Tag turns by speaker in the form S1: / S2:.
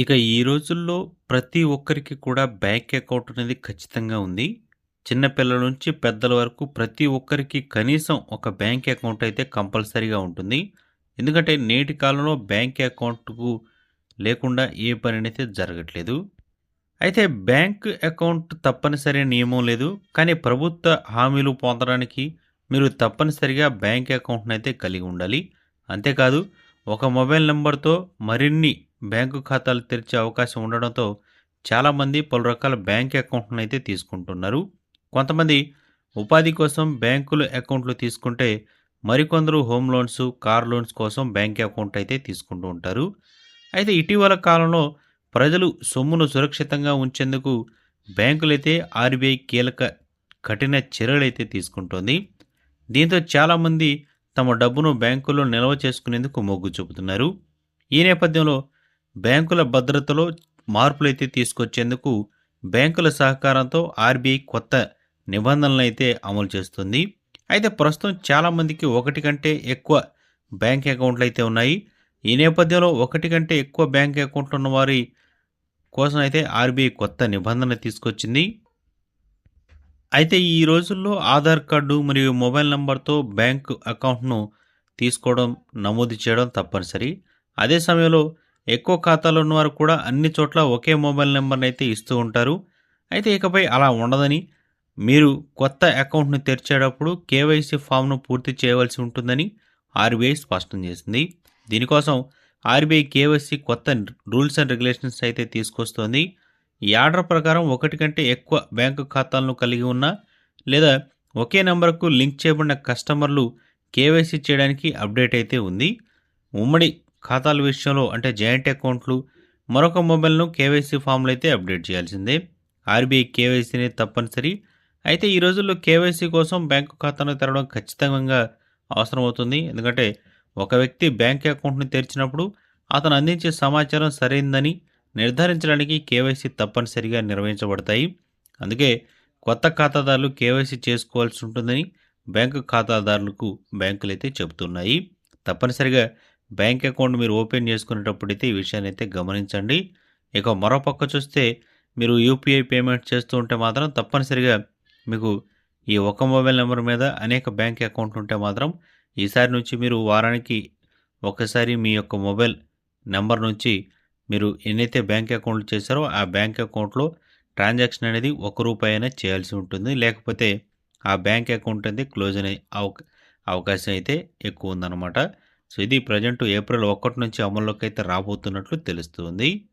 S1: ఇక ఈ రోజుల్లో ప్రతి ఒక్కరికి కూడా బ్యాంక్ అకౌంట్ అనేది ఖచ్చితంగా ఉంది. చిన్నపిల్లల నుంచి పెద్దల వరకు ప్రతి ఒక్కరికి కనీసం ఒక బ్యాంక్ అకౌంట్ అయితే కంపల్సరీగా ఉంటుంది. ఎందుకంటే నేటి కాలంలో బ్యాంక్ అకౌంట్‌కు లేకుండా ఏ పనైతే జరగట్లేదు. అయితే బ్యాంక్ అకౌంట్ తప్పనిసరి నియమం లేదు. కానీ ప్రభుత్వ హామీలు పొందడానికి మీరు తప్పనిసరిగా బ్యాంక్ అకౌంట్‌నైతే కలిగి ఉండాలి. అంతేకాదు ఒక మొబైల్ నెంబర్తో మరిన్ని బ్యాంకు ఖాతాలు తెరిచే అవకాశం ఉండడంతో చాలామంది పలు రకాల బ్యాంక్ అకౌంట్‌లనైతే తీసుకుంటున్నారు. కొంతమంది ఉపాధి కోసం బ్యాంకులు అకౌంట్‌లు తీసుకుంటే మరికొందరు హోమ్ లోన్స్, కార్ లోన్స్ కోసం బ్యాంక్ అకౌంట్ అయితే తీసుకుంటూ ఉంటారు. అయితే ఇటీవల కాలంలో ప్రజలు సొమ్మును సురక్షితంగా ఉంచేందుకు బ్యాంకులైతే ఆర్‌బీఐ కీలక కఠిన చర్యలైతే తీసుకుంటోంది. దీంతో చాలామంది తమ డబ్బును బ్యాంకుల్లో నిల్వ చేసుకునేందుకు మొగ్గు చూపుతున్నారు. ఈ నేపథ్యంలో బ్యాంకుల భద్రతలో మార్పులైతే తీసుకొచ్చేందుకు బ్యాంకుల సహకారంతో ఆర్‌బీఐ కొత్త నిబంధనలైతే అమలు చేస్తుంది. అయితే ప్రస్తుతం చాలామందికి ఒకటి కంటే ఎక్కువ బ్యాంక్ అకౌంట్లు అయితే ఉన్నాయి. ఈ నేపథ్యంలో ఒకటి కంటే ఎక్కువ బ్యాంక్ అకౌంట్‌లు ఉన్నవారి కోసం అయితే ఆర్‌బీఐ కొత్త నిబంధన తీసుకొచ్చింది. అయితే ఈ రోజుల్లో ఆధార్ కార్డు మరియు మొబైల్ నంబర్‌తో బ్యాంక్ అకౌంట్‌ను తీసుకోవడం, నమోదు చేయడం తప్పనిసరి. అదే సమయంలో ఎక్కువ ఖాతాలు ఉన్నవారు కూడా అన్ని చోట్ల ఒకే మొబైల్ నెంబర్ని అయితే ఇస్తూ ఉంటారు. అయితే ఇకపై అలా ఉండదని, మీరు కొత్త అకౌంట్‌ను తెరిచేటప్పుడు కేవైసీ ఫామ్‌ను పూర్తి చేయవలసి ఉంటుందని ఆర్‌బీఐ స్పష్టం చేసింది. దీనికోసం ఆర్‌బీఐ కేవైసీ కొత్త రూల్స్ అండ్ రెగ్యులేషన్స్ అయితే తీసుకొస్తోంది. ఈ ఆర్డర్ ప్రకారం ఒకటి కంటే ఎక్కువ బ్యాంకు ఖాతాలను కలిగి ఉన్న లేదా ఒకే నెంబర్కు లింక్ చేయబడిన కస్టమర్లు కేవైసీ చేయడానికి అప్డేట్ అయితే ఉంది. ఉమ్మడి ఖాతాల విషయంలో అంటే జాయింట్ అకౌంట్‌లు మరొక మొబైల్‌ను కేవైసీ ఫామ్లు అయితే అప్డేట్ చేయాల్సిందే. ఆర్‌బీఐ కేవైసీ అనేది తప్పనిసరి. అయితే ఈ రోజుల్లో కేవైసీ కోసం బ్యాంకు ఖాతాను తెరవడం ఖచ్చితంగా అవసరమవుతుంది. ఎందుకంటే ఒక వ్యక్తి బ్యాంక్ అకౌంట్‌ని తెరిచినప్పుడు అతను అందించే సమాచారం సరైందని నిర్ధారించడానికి కేవైసీ తప్పనిసరిగా నిర్వహించబడతాయి. అందుకే కొత్త ఖాతాదారులు కేవైసీ చేసుకోవాల్సి ఉంటుందని బ్యాంకు ఖాతాదారులకు బ్యాంకులు అయితే చెబుతున్నాయి. తప్పనిసరిగా బ్యాంక్ అకౌంట్ మీరు ఓపెన్ చేసుకునేటప్పుడైతే ఈ విషయాన్ని అయితే గమనించండి. ఇక మరోపక్క చూస్తే మీరు యూపీఐ పేమెంట్ చేస్తూ ఉంటే మాత్రం తప్పనిసరిగా మీకు ఈ ఒక మొబైల్ నెంబర్ మీద అనేక బ్యాంక్ అకౌంట్ ఉంటే మాత్రం ఈసారి నుంచి మీరు వారానికి ఒకసారి మీ యొక్క మొబైల్ నెంబర్ నుంచి మీరు ఎన్నైతే బ్యాంక్ అకౌంట్‌లు చేశారో ఆ బ్యాంక్ అకౌంట్‌లో ట్రాన్సాక్షన్ అనేది ఒక రూపాయి అయినా చేయాల్సి ఉంటుంది. లేకపోతే ఆ బ్యాంక్ అకౌంట్ అనేది క్లోజ్ అనే అవకాశం అయితే ఎక్కువ ఉందన్నమాట. సో ఇది ప్రజెంట్ ఏప్రిల్ ఒకటి నుంచి అమల్లోకి అయితే రాబోతున్నట్లు తెలుస్తుంది.